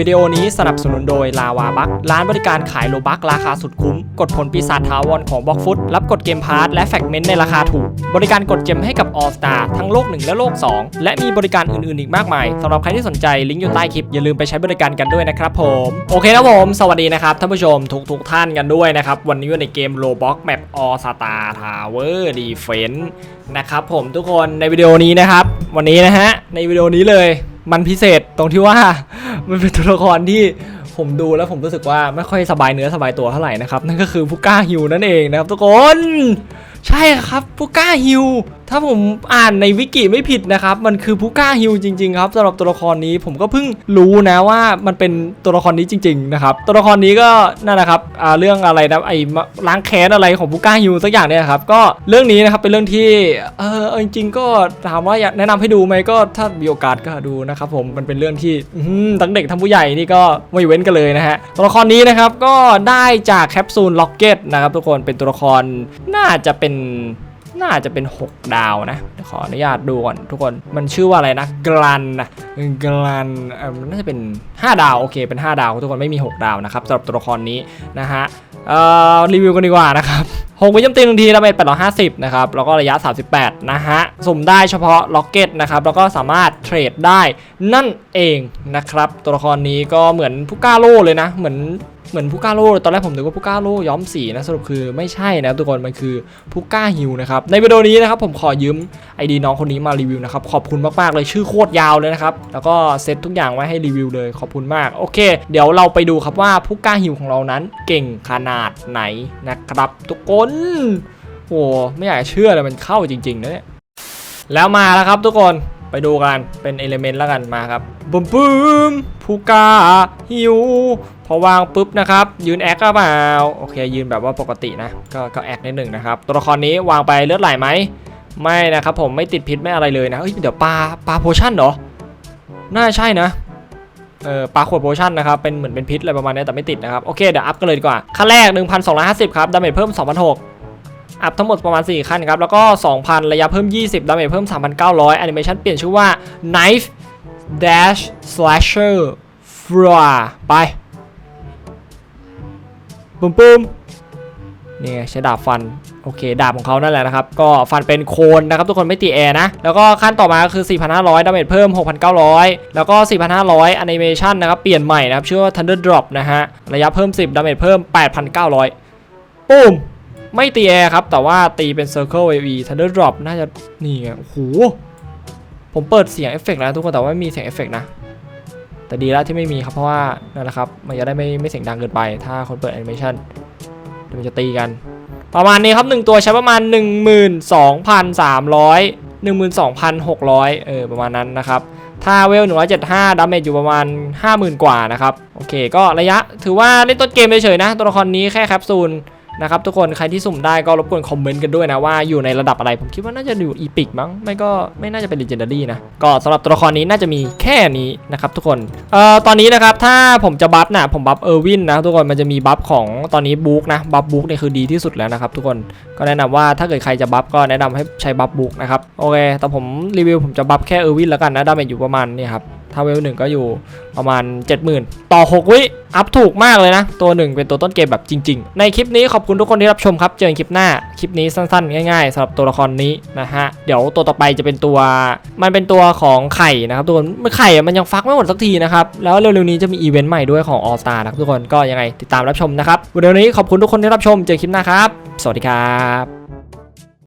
วิดีโอนี้สนับสนุนโดยลาวาบัคร้านบริการขายโลบักราคาสุดคุ้ม กดผลปีศาจทาวรของบล็อกฟุตรับกดเกมพาร์ทและแฟกเมนต์ในราคาถูก บริการกดเจมให้กับ All Star ทั้งโลก 1 และโลก 2 และมีบริการอื่นๆอีกมากมายสำหรับใครที่สนใจลิงก์อยู่ใต้คลิปอย่าลืมไปใช้บริการกันด้วยนะครับผมโอเคครับผมสวัสดีนะครับท่านผู้ชมทุกๆท่านกันด้วยนะครับวันนี้อยู่ในเกม Roblox Map All Star Tower Defense นะครับผมทุกคนในวิดีโอนี้นะครับวันนี้นะฮะในวิดีโอนี้เลย มันพิเศษตรงที่ว่ามันเป็นตัวละครที่ผมดูแล้วผมรู้สึกว่าไม่ค่อยสบายเนื้อสบายตัวเท่าไหร่นะครับ นั่นก็คือผู้กล้าฮิวนั่นเองนะครับทุกคน ใช่ครับผู้กล้าฮิว ถ้าผมอ่านในวิกิไม่ผิดนะครับ มันคือผู้กล้าฮิวจริงๆครับสำหรับตัวละครนี้ผมก็เพิ่งรู้นะว่ามันเป็นตัวละครนี้จริง ๆ นะครับ ตัวละครนี้ก็นั่นนะครับเรื่องอะไรนะไอ้ล้างแค้นอะไรของผู้กล้าฮิวสักอย่างเนี่ยครับก็เรื่องนี้นะครับเป็นเรื่องที่เออจริงๆก็ถามว่าอยากแนะนำให้ดูไหมก็ถ้ามีโอกาสก็ดูนะครับผมมันเป็นเรื่องที่ทั้งเด็กทั้งผู้ใหญ่นี่ก็ไม่เว้นกันเลยนะฮะตัวละครนี้นะครับก็ได้จากแคปซูลล็อกเก็ตนะครับทุกคนเป็นตัวละครน่าจะเป็น น่าจะเป็น 6 ดาวนะขออนุญาตดูก่อนทุกคนมันชื่อว่าอะไรนะกลันนะกลันเออมันน่าจะเป็น 5 ดาวโอเคเป็น 5 ดาว ทุกคนไม่มี 6 ดาวนะครับสำหรับตัวละครนี้นะฮะเอ่อรีวิวกันดีกว่านะครับหกวิจมตีหนึ่งทีดาเมจ850 นะครับ แล้วก็ระยะ 38 นะฮะ สุ่มได้เฉพาะล็อกเก็ตนะครับ แล้วก็สามารถเทรดได้นั่นเองนะครับ ตัวละครนี้ก็เหมือนผู้กล้าโล่เลยนะ เหมือน เหมือนผู้ก้าโล่ตอนแรกผมนึกว่าผู้ก้าโล่ย้อมสีนะสรุปคือไม่ใช่นะทุกคนมันคือผู้ก้าฮิวนะครับในวิดีโอนี้นะครับผมขอยืมไอดีน้องคนนี้มารีวิวนะครับขอบคุณมากๆเลยชื่อโคตรยาวเลยนะครับแล้วก็เซตทุกอย่างไว้ให้รีวิวเลยขอบคุณมากโอเค เดี๋ยวเราไปดูครับว่าผู้ก้าฮิวของเรานั้น เก่งขนาดไหนนะครับทุกคนโอ้ไม่อยากเชื่อเลยมันเข้าจริงๆนะเนี่ยแล้วมาแล้วครับทุกคน ไปดูกันเป็นเอลิเมนต์แล้วกันมาครับบึ้มบึ้มผู้กล้าฮิว พอวางปุ๊บนะครับ ยืนแอคก็เปล่าโอเค ยืนแบบว่าปกตินะก็ก็แอคนิดหนึ่งนะครับ ตัวละครนี้วางไปเลือดไหลไหมไม่นะครับผมไม่ติดพิษไม่อะไรเลยนะเฮ้ยเดี๋ยวปลาปลาโพชั่นเหรอน่าใช่นะเออปลาขวดโพชั่นนะครับเป็นเหมือนเป็นพิษอะไรประมาณนี้แต่ไม่ติดนะครับโอเคเดี๋ยวอัพกันเลยดีกว่าขั้นแรก 1,250 ครับดาเมจเพิ่ม2,600 อัพทั้งหมดประมาณ 4 ขั้นครับ แล้วก็ 2,000 ระยะเพิ่ม 20 ดาเมจเพิ่ม 3,900 แอนิเมชันเปลี่ยนชื่อว่า knife dash slasher f r a ไปปุ้มปุ้มนี่ใช้ดาบฟัน โอเค ดาบของเขานั่นแหละนะครับ ก็ฟันเป็นโคนนะครับทุกคนไม่ตีแอร์นะ แล้วก็ขั้นต่อมาก็คือ 4,500 ดาเมจเพิ่ม 6,900 แล้วก็ 4,500 แอนิเมชันนะครับ เปลี่ยนใหม่นะครับ ชื่อว่า Thunder Drop นะฮะ ระยะเพิ่ม 10 ดาเมจเพิ่ม 8,900ปุ้ม ไม่ตีแอร์ครับ แต่ว่าตีเป็น Circle AV Thunder Drop น่าจะนี่ไงโอ้โหผมเปิดเสียงเอฟเฟกต์แล้วทุกคนแต่ว่าไม่มีเสียงเอฟเฟกต์นะ แต่ดีแล้วที่ไม่มีครับ เพราะว่านั่นแหละครับ มันจะได้ไม่ไม่เสียงดังเกินไป ถ้าคนเปิดแอนิเมชันเดี๋ยวมันจะตีกัน ประมาณนี้ครับ 1 ตัวใช้ประมาณ 12,300 12,600 เออประมาณนั้นนะครับ ถ้าเวล 175 ดาเมจอยู่ประมาณ 50,000 กว่านะครับ โอเค ก็ระยะถือว่าเล่นต้นเกมเฉยๆนะ ตัวละครนี้แค่แคปซูล นะครับทุกคนใครที่สุ่มได้ก็รบกวนคอมเมนต์กันด้วยนะว่าอยู่ในระดับอะไร ผมคิดว่าน่าจะอยู่อีพิกมั้งไม่ก็ไม่น่าจะเป็น Legendary นะก็สำหรับตัวละครนี้น่าจะมีแค่นี้นะครับทุกคนเอ่อตอนนี้นะครับถ้าผมจะบัฟนะผมบัฟเออร์วินนะทุกคนมันจะมีบัฟของตอนนี้บุ๊กนะบัฟบุ๊กเนี่ยคือดีที่สุดแล้วนะครับทุกคนก็แนะนำว่าถ้าเกิดใครจะบัฟก็แนะนำให้ใช้บัฟบุ๊กนะครับโอเคแต่ผมรีวิวผมจะบัฟแค่เออร์วินแล้วกันนะดาเมจอยู่ประมาณนี่ครับ ถ้าเวลหนึ่งก็อยู่ประมาณ 70,000 ต่อ 6 วิ อัพถูกมากเลยนะ ตัวหนึ่งเป็นตัวต้นเกมแบบจริง ๆ ในคลิปนี้ขอบคุณทุกคนที่รับชมครับ เจอกันคลิปหน้า คลิปนี้สั้นๆ ง่ายๆสำหรับตัวละครนี้นะฮะ เดี๋ยวตัวต่อไปจะเป็นตัว มันเป็นตัวของไข่นะครับทุกคนไข่มันยังฟักไม่หมดสักทีนะครับ แล้วเร็วๆนี้จะมีอีเวนต์ใหม่ด้วยของ All Star นะครับทุกคน ก็ยังไงติดตามรับชมนะครับวันนี้ขอบคุณทุกคนที่รับชม เจอกันคลิปหน้าครับ สวัสดีครับ